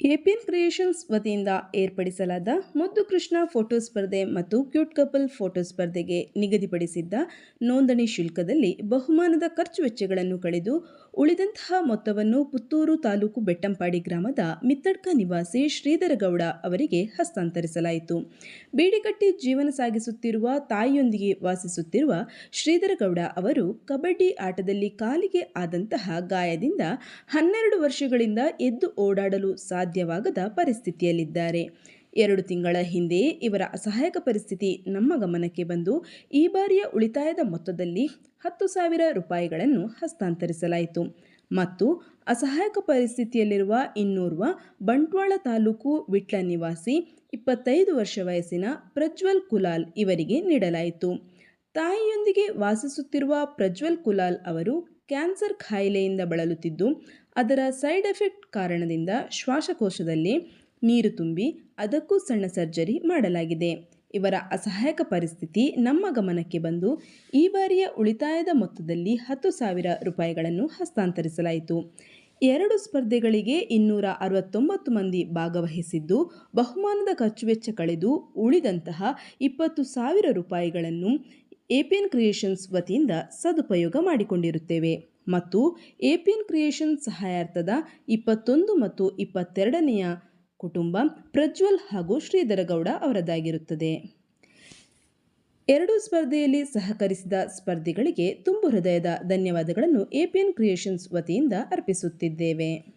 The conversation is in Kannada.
ಎಪಿಎನ್ ಕ್ರಿಯೇಷನ್ಸ್ ವತಿಯಿಂದ ಏರ್ಪಡಿಸಲಾದ ಮುದ್ದು ಕೃಷ್ಣ ಫೋಟೋ ಸ್ಪರ್ಧೆ ಮತ್ತು ಕ್ಯೂಟ್ ಕಪಲ್ ಫೋಟೋ ಸ್ಪರ್ಧೆಗೆ ನಿಗದಿಪಡಿಸಿದ್ದ ನೋಂದಣಿ ಶುಲ್ಕದಲ್ಲಿ ಬಹುಮಾನದ ಖರ್ಚು ವೆಚ್ಚಗಳನ್ನು ಕಳೆದು ಉಳಿದಂತಹ ಮೊತ್ತವನ್ನು ಪುತ್ತೂರು ತಾಲೂಕು ಬೆಟ್ಟಂಪಾಡಿ ಗ್ರಾಮದ ಮಿತ್ತಡ್ಕ ನಿವಾಸಿ ಶ್ರೀಧರಗೌಡ ಅವರಿಗೆ ಹಸ್ತಾಂತರಿಸಲಾಯಿತು. ಬೀಡಿಕಟ್ಟಿ ಜೀವನ ಸಾಗಿಸುತ್ತಿರುವ ತಾಯಿಯೊಂದಿಗೆ ವಾಸಿಸುತ್ತಿರುವ ಶ್ರೀಧರಗೌಡ ಅವರು ಕಬಡ್ಡಿ ಆಟದಲ್ಲಿ ಕಾಲಿಗೆ ಆದಂತಹ ಗಾಯದಿಂದ ಹನ್ನೆರಡು ವರ್ಷಗಳಿಂದ ಎದ್ದು ಓಡಾಡಲು ಸಾಧ್ಯವಾಗದ ಪರಿಸ್ಥಿತಿಯಲ್ಲಿದ್ದಾರೆ. ಎರಡು ತಿಂಗಳ ಹಿಂದೆಯೇ ಇವರ ಅಸಹಾಯಕ ಪರಿಸ್ಥಿತಿ ನಮ್ಮ ಗಮನಕ್ಕೆ ಬಂದು ಈ ಬಾರಿಯ ಉಳಿತಾಯದ ಮೊತ್ತದಲ್ಲಿ ಹತ್ತು ಸಾವಿರ ರೂಪಾಯಿಗಳನ್ನು ಹಸ್ತಾಂತರಿಸಲಾಯಿತು. ಮತ್ತು ಅಸಹಾಯಕ ಪರಿಸ್ಥಿತಿಯಲ್ಲಿರುವ ಇನ್ನೋರ್ವ ಬಂಟ್ವಾಳ ತಾಲೂಕು ವಿಟ್ಲ ನಿವಾಸಿ ಇಪ್ಪತ್ತೈದು ವರ್ಷ ವಯಸ್ಸಿನ ಪ್ರಜ್ವಲ್ ಕುಲಾಲ್ ಇವರಿಗೆ ನೀಡಲಾಯಿತು. ತಾಯಿಯೊಂದಿಗೆ ವಾಸಿಸುತ್ತಿರುವ ಪ್ರಜ್ವಲ್ ಕುಲಾಲ್ ಅವರು ಕ್ಯಾನ್ಸರ್ ಖಾಯಿಲೆಯಿಂದ ಬಳಲುತ್ತಿದ್ದು ಅದರ ಸೈಡ್ ಎಫೆಕ್ಟ್ ಕಾರಣದಿಂದ ಶ್ವಾಸಕೋಶದಲ್ಲಿ ನೀರು ತುಂಬಿ ಅದಕ್ಕೂ ಸಣ್ಣ ಸರ್ಜರಿ ಮಾಡಲಾಗಿದೆ. ಇವರ ಅಸಹಾಯಕ ಪರಿಸ್ಥಿತಿ ನಮ್ಮ ಗಮನಕ್ಕೆ ಬಂದು ಈ ಬಾರಿಯ ಉಳಿತಾಯದ ಮೊತ್ತದಲ್ಲಿ ಹತ್ತು ಸಾವಿರ ರೂಪಾಯಿಗಳನ್ನು ಹಸ್ತಾಂತರಿಸಲಾಯಿತು. ಎರಡು ಸ್ಪರ್ಧೆಗಳಿಗೆ ಇನ್ನೂರ ಅರವತ್ತೊಂಬತ್ತು ಮಂದಿ ಭಾಗವಹಿಸಿದ್ದು, ಬಹುಮಾನದ ಖರ್ಚು ವೆಚ್ಚ ಕಳೆದು ಉಳಿದಂತಹ ಇಪ್ಪತ್ತು ಸಾವಿರ ರೂಪಾಯಿಗಳನ್ನು ಎಪಿಎನ್ ಕ್ರಿಯೇಷನ್ಸ್ ವತಿಯಿಂದ ಸದುಪಯೋಗ ಮಾಡಿಕೊಂಡಿರುತ್ತೇವೆ. ಮತ್ತು ಎಪಿಎನ್ ಕ್ರಿಯೇಷನ್ ಸಹಾಯಾರ್ಥದ ಇಪ್ಪತ್ತೊಂದು ಮತ್ತು ಇಪ್ಪತ್ತೆರಡನೆಯ ಕುಟುಂಬ ಪ್ರಜ್ವಲ್ ಹಾಗೂ ಶ್ರೀಧರಗೌಡ ಅವರದಾಗಿರುತ್ತದೆ. ಎರಡೂ ಸ್ಪರ್ಧೆಯಲ್ಲಿ ಸಹಕರಿಸಿದ ಸ್ಪರ್ಧಿಗಳಿಗೆ ತುಂಬು ಹೃದಯದ ಧನ್ಯವಾದಗಳನ್ನು ಎಪಿಎನ್ ಕ್ರಿಯೇಷನ್ಸ್ ವತಿಯಿಂದ ಅರ್ಪಿಸುತ್ತಿದ್ದೇವೆ.